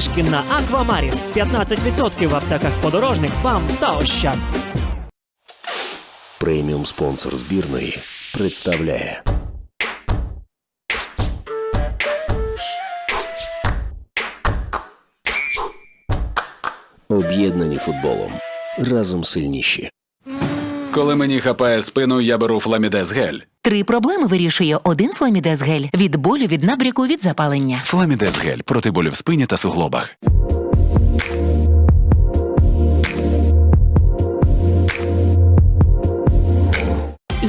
знижки на Аквамаріс 15% в аптеках подорожник, БАМ та Ощад. Преміум спонсор збірної представляє. Об'єднані футболом. Разом сильніші. Коли мені хапає спину, я беру фламідез гель. Три проблеми вирішує один фламідез гель від болю, від набряку, від запалення. Фламідез гель проти болю в спині та суглобах.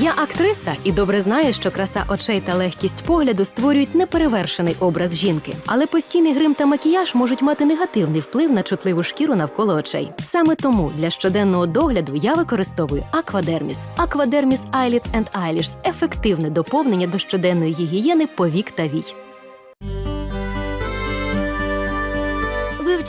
Я актриса і добре знаю, що краса очей та легкість погляду створюють неперевершений образ жінки. Але постійний грим та макіяж можуть мати негативний вплив на чутливу шкіру навколо очей. Саме тому для щоденного догляду я використовую аквадерміс. Аквадерміс Eyelids and Eyelash – ефективне доповнення до щоденної гігієни повік та вій.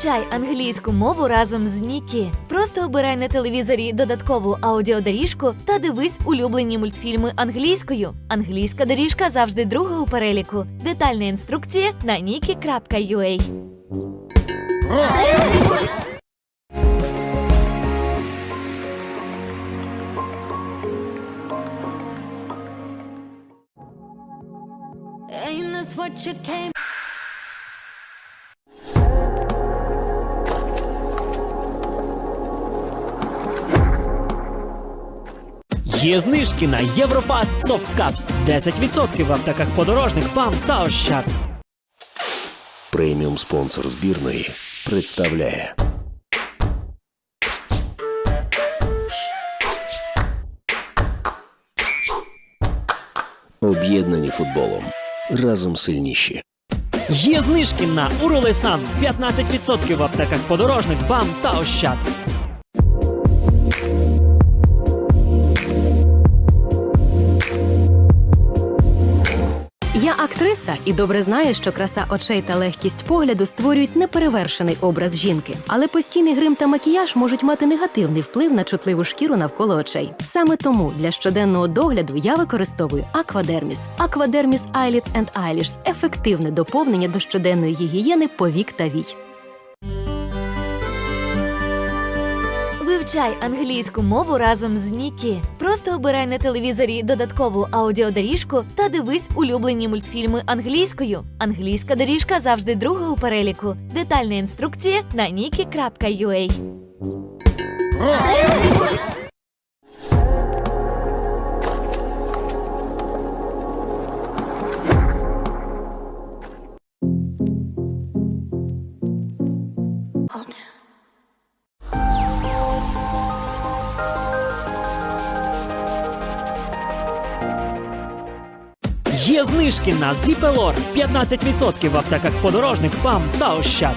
Вивчай англійську мову разом з Нікі. Просто обирай на телевізорі додаткову аудіодоріжку та дивись улюблені мультфільми англійською. Англійська доріжка завжди друга у переліку. Детальна інструкція на niki.ua. Ain't this what you came? Є знижки на Європаст Cups 10% в аптеках подорожник, БАМ та Ощад. Преміум спонсор збірної представляє. Об'єднані футболом. Разом сильніші. Є знижки на Уролесан 15% в аптеках подорожник, БАМ та Ощад. Актриса і добре знає, що краса очей та легкість погляду створюють неперевершений образ жінки. Але постійний грим та макіяж можуть мати негативний вплив на чутливу шкіру навколо очей. Саме тому для щоденного догляду я використовую аквадерміс. Аквадерміс Eyelids and Eyelash – ефективне доповнення до щоденної гігієни повік та вій. Вивчай англійську мову разом з Нікі. Просто обирай на телевізорі додаткову аудіодоріжку та дивись улюблені мультфільми англійською. Англійська доріжка завжди друга у переліку. Детальна інструкція на niki.ua. знижки на Зіпелор 15% в аптеках подорожник, БАМ та Ощад.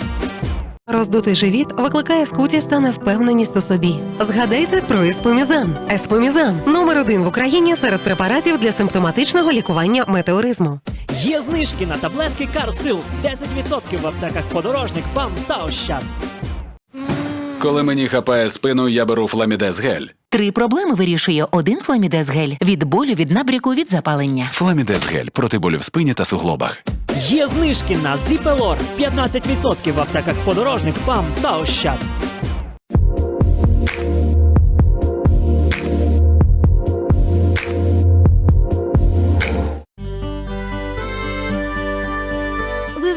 Роздутий живіт викликає скутість та невпевненість у собі. Згадайте про еспомізан. Еспомізан номер один в Україні серед препаратів для симптоматичного лікування метеоризму. Є знижки на таблетки Карсил 10% в аптеках подорожник, БАМ та Ощад. Коли мені хапає спину, я беру фламідез гель. Три проблеми вирішує один фламідез гель від болю, від набряку, від запалення. Фламідез гель проти болю в спині та суглобах. Є знижки на Зіпелор 15% в аптеках подорожник, БАМ та Ощад.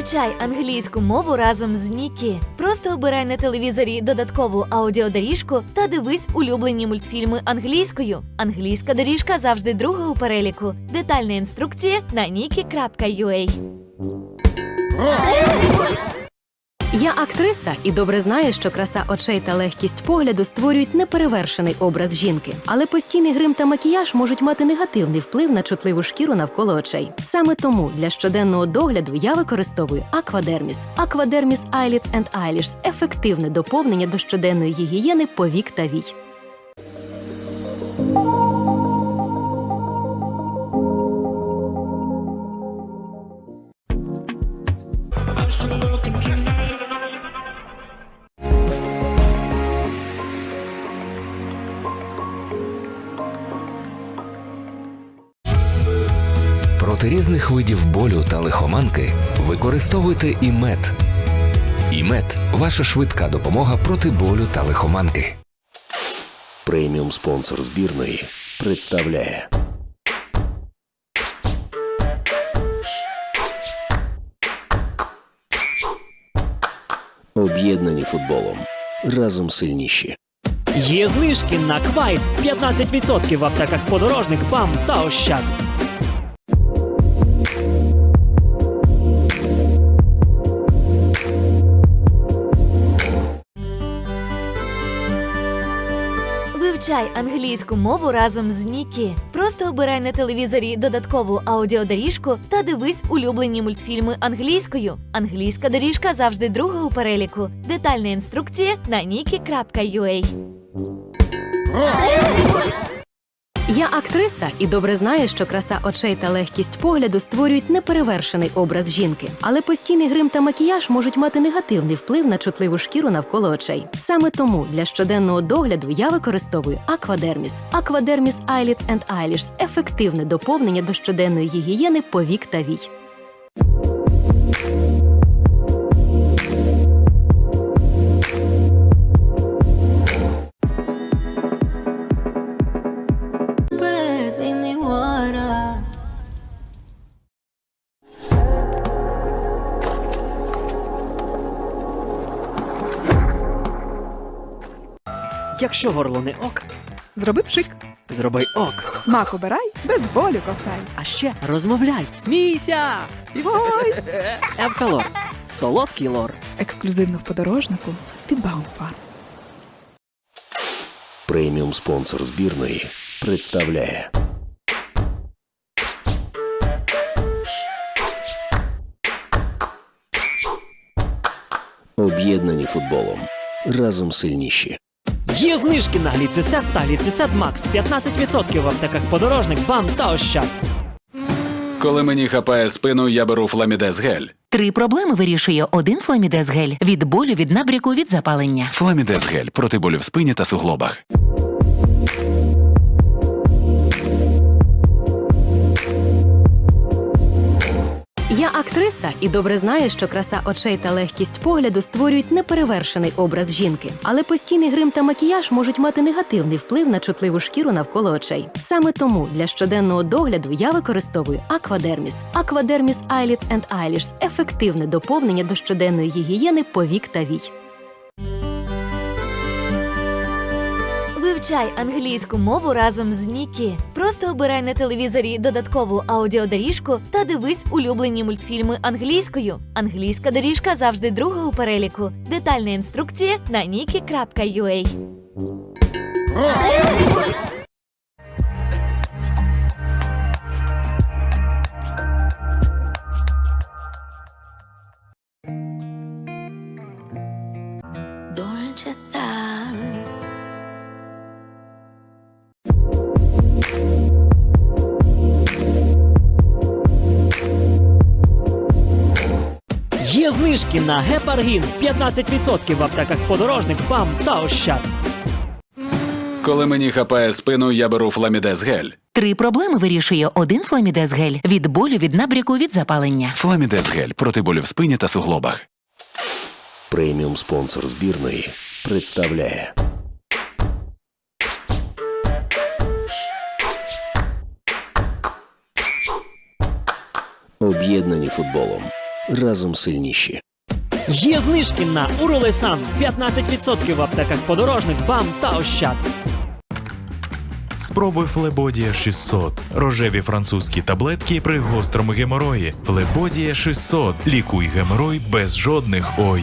Вивчай англійську мову разом з Нікі. Просто обирай на телевізорі додаткову аудіодоріжку та дивись улюблені мультфільми англійською. Англійська доріжка завжди друга у переліку. Детальна інструкція на niki.ua. Я актриса і добре знаю, що краса очей та легкість погляду створюють неперевершений образ жінки. Але постійний грим та макіяж можуть мати негативний вплив на чутливу шкіру навколо очей. Саме тому для щоденного догляду я використовую аквадерміс. Аквадерміс Eyelids and Eyelash – ефективне доповнення до щоденної гігієни повік та вій. Проти різних видів болю та лихоманки використовуйте імет. ІМЕД ваша швидка допомога проти болю та лихоманки. Преміум спонсор збірної представляє Об'єднані футболом. Разом сильніші. Є знижки на квайт 15% в аптеках подорожник, БАМ та Ощад. Вивчай англійську мову разом з Нікі. Просто обирай на телевізорі додаткову аудіодоріжку та дивись улюблені мультфільми англійською. Англійська доріжка завжди друга у переліку. Детальна інструкція на niki.ua. Я актриса і добре знаю, що краса очей та легкість погляду створюють неперевершений образ жінки. Але постійний грим та макіяж можуть мати негативний вплив на чутливу шкіру навколо очей. Саме тому для щоденного догляду я використовую Аквадерміс. Аквадерміс Eyelids and Eyelash – ефективне доповнення до щоденної гігієни повік та вій. Якщо горло не ок, Зроби пшик. зроби ок. Смак обирай, без болю ковтай. А ще розмовляй, смійся! Співай! Евкалор. Солодкий лор. Ексклюзивно в подорожнику від Баумфарм. Преміум спонсор збірної представляє Об'єднані футболом. Разом сильніші. Є знижки на гліцисет та гліцисет Макс 15% в аптеках подорожник, БАМ та Ощад. Коли мені хапає спину, я беру фламідез гель. Три проблеми вирішує один фламідез гель від болю, від набряку, від запалення. Фламідез гель проти болю в спині та суглобах. Я актриса і добре знаю, що краса очей та легкість погляду створюють неперевершений образ жінки. Але постійний грим та макіяж можуть мати негативний вплив на чутливу шкіру навколо очей. Саме тому для щоденного догляду я використовую Аквадерміс. Аквадерміс Eyelids and Eyelash – ефективне доповнення до щоденної гігієни повік та вій. Вивчай англійську мову разом з Нікі. Просто обирай на телевізорі додаткову аудіодоріжку та дивись улюблені мультфільми англійською. Англійська доріжка завжди друга у переліку. Детальна інструкція на niki.ua. знижки на гепаргін 15% в аптеках подорожник, БАМ та Ощад. Коли мені хапає спину, я беру фламідез гель. Три проблеми вирішує один фламідез гель від болю, від набряку, від запалення. Фламідез гель проти болю в спині та суглобах. Преміум спонсор збірної представляє Об'єднані футболом. Разом сильніші. Є знижки на Уролесан 15% в аптеках подорожник, БАМ та Ощад. Спробуй Флебодія 600. Рожеві французькі таблетки при гострому геморої. Флебодія 600. Лікуй геморой без жодних ой.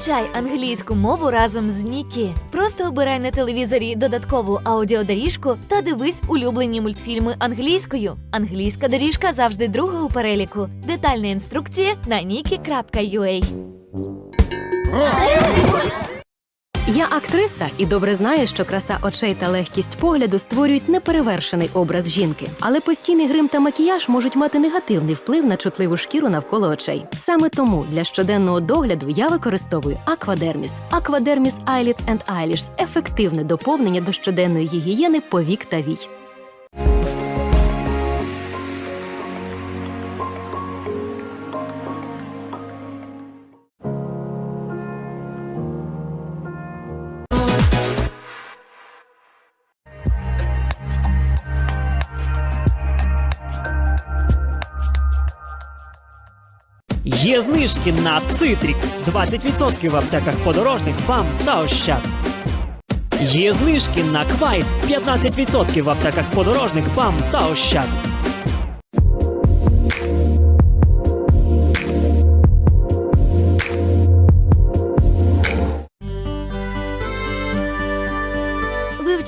Вивчай англійську мову разом з Нікі. Просто обирай на телевізорі додаткову аудіодоріжку та дивись улюблені мультфільми англійською. Англійська доріжка завжди друга у переліку. Детальна інструкція на niki.ua. Я актриса і добре знаю, що краса очей та легкість погляду створюють неперевершений образ жінки, але постійний грим та макіяж можуть мати негативний вплив на чутливу шкіру навколо очей. Саме тому для щоденного догляду я використовую Аквадерміс. Аквадерміс Eyelids and Eyelashes – ефективне доповнення до щоденної гігієни повік та вій. Є знижки на цитрік 20% в аптеках подорожник, БАМ та Ощад. Є знижки на квайт 15% в аптеках подорожник, БАМ та Ощад.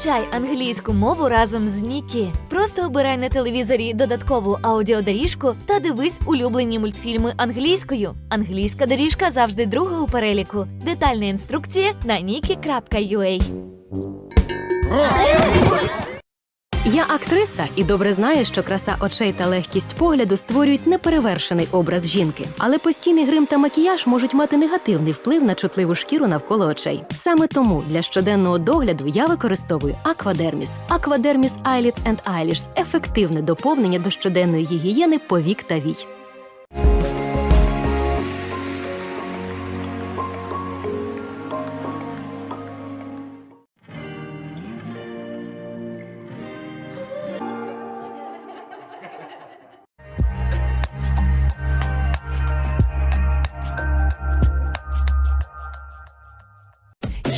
Вивчай англійську мову разом з Нікі. Просто обирай на телевізорі додаткову аудіодоріжку та дивись улюблені мультфільми англійською. Англійська доріжка завжди друга у переліку. Детальна інструкція на niki.ua. Я актриса і добре знаю, що краса очей та легкість погляду створюють неперевершений образ жінки, але постійний грим та макіяж можуть мати негативний вплив на чутливу шкіру навколо очей. Саме тому для щоденного догляду я використовую Аквадерміс. Аквадерміс Eyelids and Eyelashes – ефективне доповнення до щоденної гігієни повік та вій.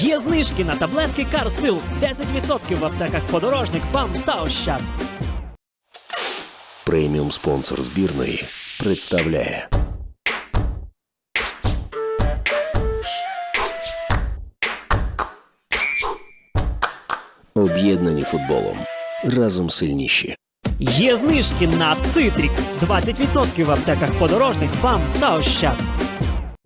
Є знижки на таблетки Карсил 10% в аптеках подорожник, БАМ та Ощад. Преміум спонсор збірної представляє. Об'єднані футболом. Разом сильніші. Є знижки на цитрік 20% в аптеках подорожник, БАМ та Ощад.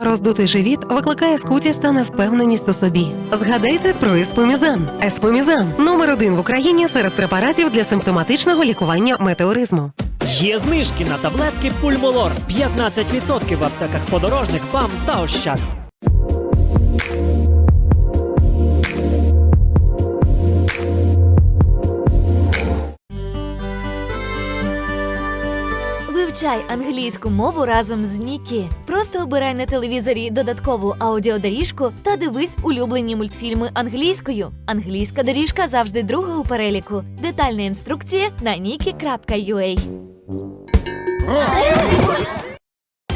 Роздутий живіт викликає скутість та невпевненість у собі. Згадайте про еспомізан. Еспомізан номер один в Україні серед препаратів для симптоматичного лікування метеоризму. Є знижки на таблетки Пульмолор 15% в аптеках подорожних ПАМ та Ощад. Вивчай англійську мову разом з Нікі. Просто обирай на телевізорі додаткову аудіодоріжку та дивись улюблені мультфільми англійською. Англійська доріжка завжди друга у переліку. Детальна інструкція на niki.ua.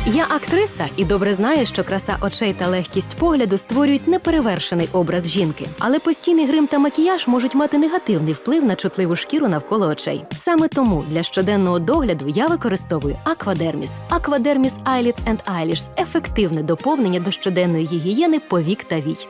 Я актриса і добре знаю, що краса очей та легкість погляду створюють неперевершений образ жінки, але постійний грим та макіяж можуть мати негативний вплив на чутливу шкіру навколо очей. Саме тому для щоденного догляду я використовую Аквадерміс. Аквадерміс Eyelids and Eyelashes – ефективне доповнення до щоденної гігієни повік та вій.